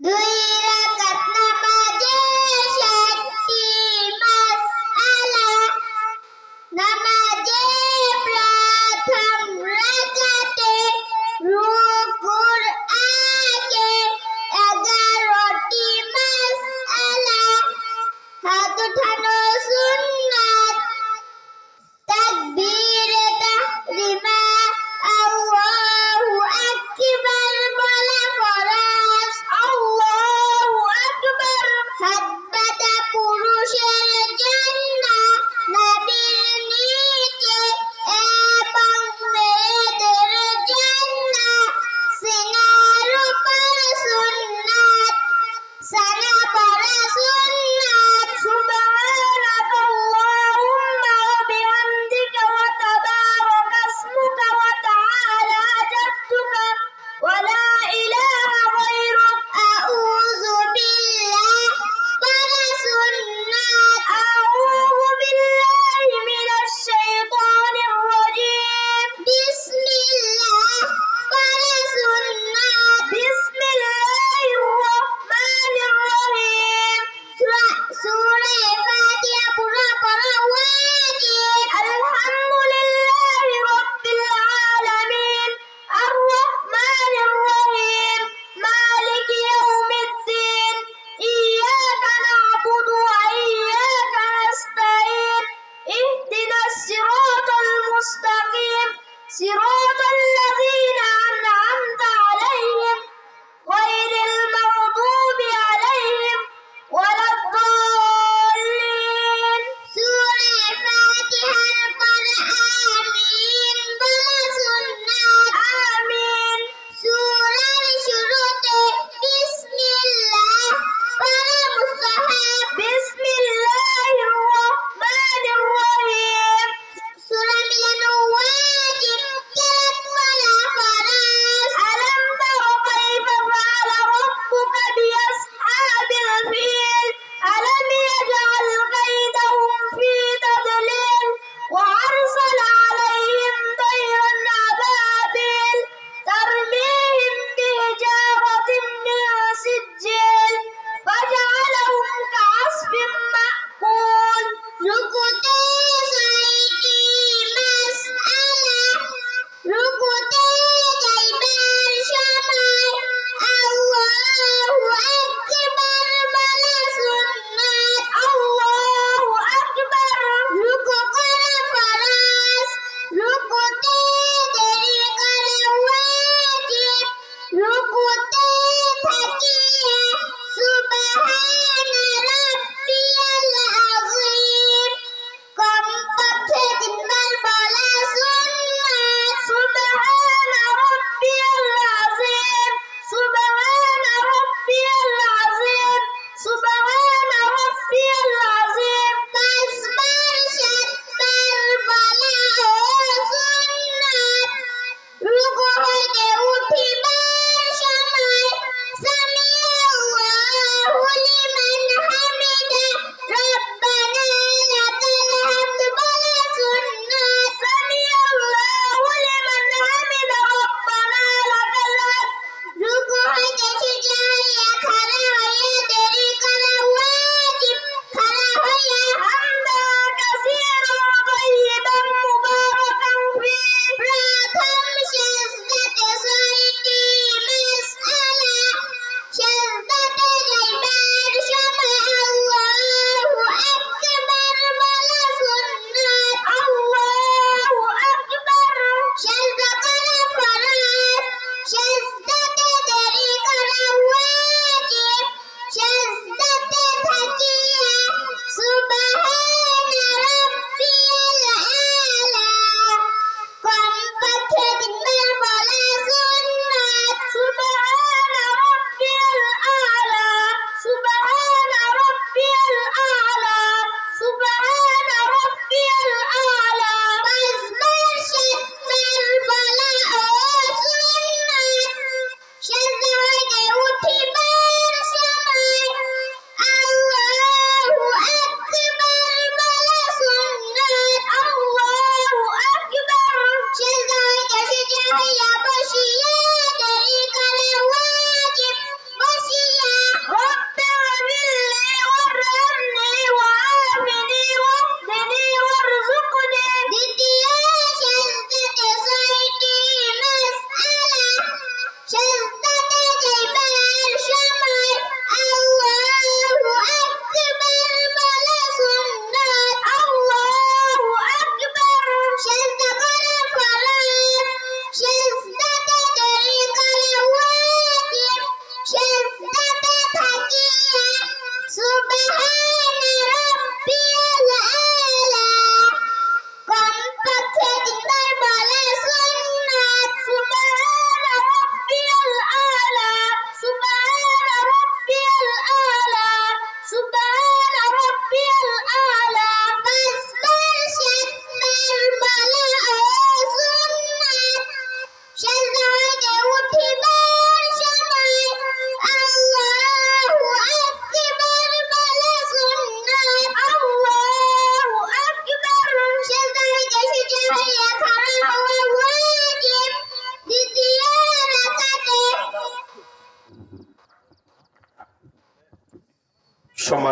দুই রাকাত নামাজে সাতটি মাসআলা নামাজে প্রথম রাকাতে রুকুর আগে এগারোটি মাসআলা হাত উঠানো শূন্য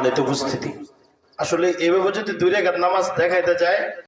সম্মানিত উপস্থিতি। আসলে এভাবে যদি দুই রেখার নামাজ দেখাইতে যায়